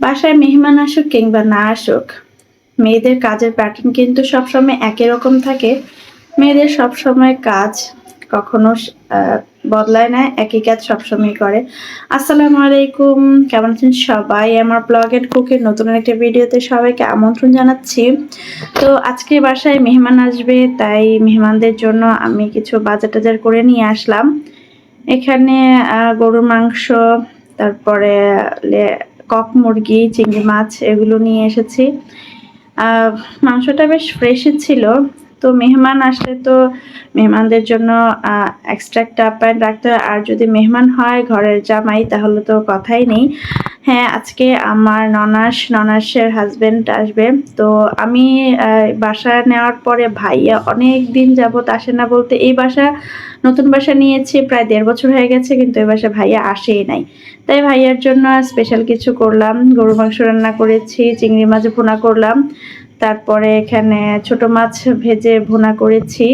বাসায় মেহমান আসুক কিংবা না আসুক, মেয়েদের কাজের প্যাটার্ন কিন্তু সবসময় একই রকম থাকে। মেয়েদের সবসময় কাজ কখনো বদলায় না, একই কাজ সবসময় করে। আসসালামু আলাইকুম, কেমন আছেন সবাই? আমার ব্লগ এন্ড কুকের নতুন একটা ভিডিওতে সবাইকে আমন্ত্রণ জানাচ্ছি। তো আজকে বাসায় মেহমান আসবে, তাই মেহমানদের জন্য আমি কিছু বাজার টাজার করে নিয়ে আসলাম। এখানে গরুর মাংস, তারপরে কক মুরগি চিংড়ি মাছ এগুলো নিয়ে এসেছি। মাংসটা বেশ ফ্রেশই ছিল। তো মেহমান আসলে তো মেহমানদের জন্য এক্সট্রা একটা আপ্যায়ন রাখতে হয়। আর যদি মেহমান হয় ঘরের জামাই, তাহলে তো কথাই নেই। হ্যাঁ আজকে আমার ননাস, ননাসের হাজবেন্ড আসবে। তো আমি বাসা নেওয়ার পরে ভাইয়া অনেক দিন যাবত আসে না বলতে, এই বাসা নতুন বাসা নিয়েছি, প্রায় দেড় বছর হয়ে গেছে, কিন্তু এই বাসা ভাইয়া আসেই নাই। তাই ভাইয়ার জন্য স্পেশাল কিছু করলাম। গরু মাংস রান্না করেছি, চিংড়ি মাছ ভুনা করলাম। তারপরে এখানে ছোট মাছ ভেজে ভুনা করেছি।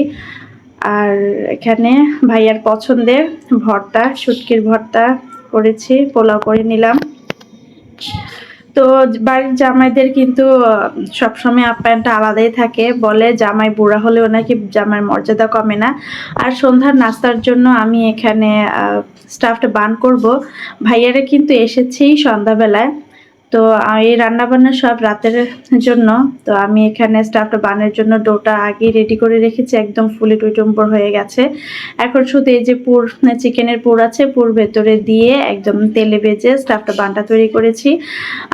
আর এখানে ভাইয়ার পছন্দের ভর্তা, শুটকির ভর্তা করেছি, পোলাও করে নিলাম। তো বাড়ির জামাইদের কিন্তু সবসময় আপ্যায়নটা আলাদাই থাকে। বলে জামাই বুড়া হলেও নাকি জামাইয়ের মর্যাদা কমে না। আর সন্ধ্যার নাস্তার জন্য আমি এখানে স্টাফটা বান করব। ভাইয়ারা কিন্তু এসেছেই সন্ধ্যাবেলায়। তো এই রান্নাবান্না সব রাতের জন্য, তো আমি এখানে স্টাফটা বানের জন্য ডোটা আগে রেডি করে রেখেছি, একদম ফুলে টুইটুম্বর হয়ে গেছে। এখন শুধু এই যে পুর চিকেনের পুর আছে, পুর ভেতরে দিয়ে একদম তেলে ভেজে স্টাফটা বানটা তৈরি করেছি।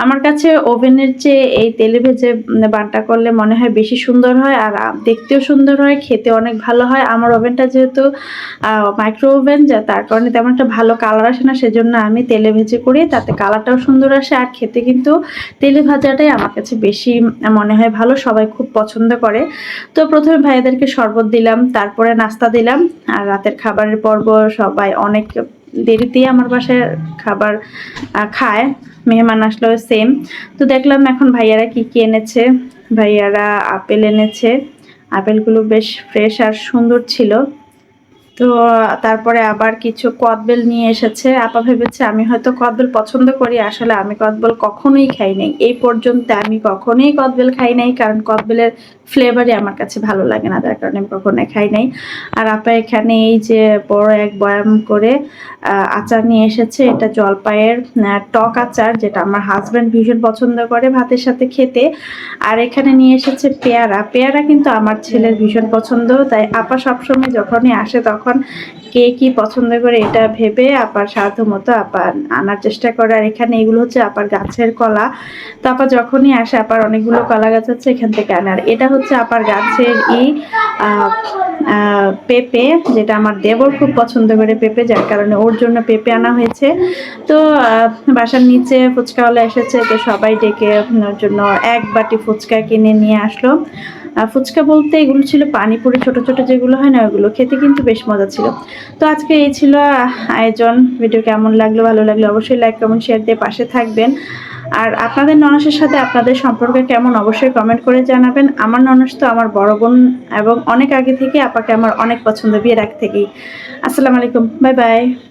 আমার কাছে ওভেনের চেয়ে এই তেলে ভেজে বানটা করলে মনে হয় বেশি সুন্দর হয়, আর দেখতেও সুন্দর হয়, খেতে অনেক ভালো হয়। আমার ওভেনটা যেহেতু মাইক্রো ওভেন যা, তার কারণে তেমন একটা ভালো কালার আসে না, সেজন্য আমি তেলে ভেজে করি, তাতে কালারটাও সুন্দর আসে, আর খেতে কিন্তু তেলে ভাজাটাই আমার কাছে বেশি মনে হয় ভালো, সবাই খুব পছন্দ করে। তো প্রথমে ভাইয়াদেরকে শরবত দিলাম, তারপরে নাস্তা দিলাম, আর রাতের খাবারের পর্ব সবাই অনেক দেরিতেই আমার বাসায় খাবার খায়। মেহমান আসলেও সেম তো দেখলাম এখন ভাইয়ারা কি কি এনেছে। ভাইয়ারা আপেল এনেছে। আপেলগুলো বেশ ফ্রেশ আর সুন্দর ছিল। তো তারপরে আবার কিছু কদবেল নিয়ে এসেছে। আপা ভেবেছে, আমি হয়তো কদবেল পছন্দ করি, আসলে আমি কদবেল কখনোই খাই নাই। এই পর্যন্ত আমি কখনোই কদবেল খাই নাই, কারণ কদবেলের ফ্লেভারই আমার কাছে ভালো লাগে না তার কারণে আমি কখনোই খাই নাই। আর আপা এখানে এই যে বড় এক বয়াম করে আচার নিয়ে এসেছে, এটা জলপাইয়ের টক আচার, যেটা আমার হাজব্যান্ড ভীষণ পছন্দ করে ভাতের সাথে খেতে। আর এখানে নিয়ে এসেছে পেয়ারা। পেয়ারা কিন্তু আমার ছেলের ভীষণ পছন্দ, তাই আপা সবসময় যখনই আসে তখন কে কি পছন্দ করে এটা ভেবে আপার সাধ্য মতো আপা আনার চেষ্টা করে। আর এখানে এগুলো হচ্ছে আপার গাছের কলা। তো আপা যখনই আসে, আপার অনেকগুলো কলা গাছ আছে এখান থেকে আনার এটা হচ্ছে আপার গাছের ই পেঁপে, যেটা আমার দেবর খুব পছন্দ করে পেঁপে, যার কারণে ওর জন্য পেঁপে আনা হয়েছে। তো বাসার নিচে ফুচকাওয়ালা এসেছে, তো সবাই ডেকে ওর জন্য এক বাটি ফুচকা কিনে নিয়ে আসলো। আর ফুচকা বলতে এগুলো ছিল পানিপুরি, ছোট ছোট যেগুলো হয় না, ওগুলো খেতে কিন্তু বেশ মজা ছিল। তো আজকে এই ছিল আয়োজন। ভিডিও কেমন লাগল, ভালো লাগল অবশ্যই লাইক কমেন্ট শেয়ার দিয়ে পাশে থাকবেন। আর আপনাদের ননসের সাথে আপনাদের সম্পর্ক কেমন অবশ্যই কমেন্ট করে জানাবেন। আমার ননস তো আমার বড় বোন এবং অনেক আগে থেকে আপাকে আমার অনেক পছন্দ, বিয়ের আগ থেকেই। আসসালামু আলাইকুম বাই বাই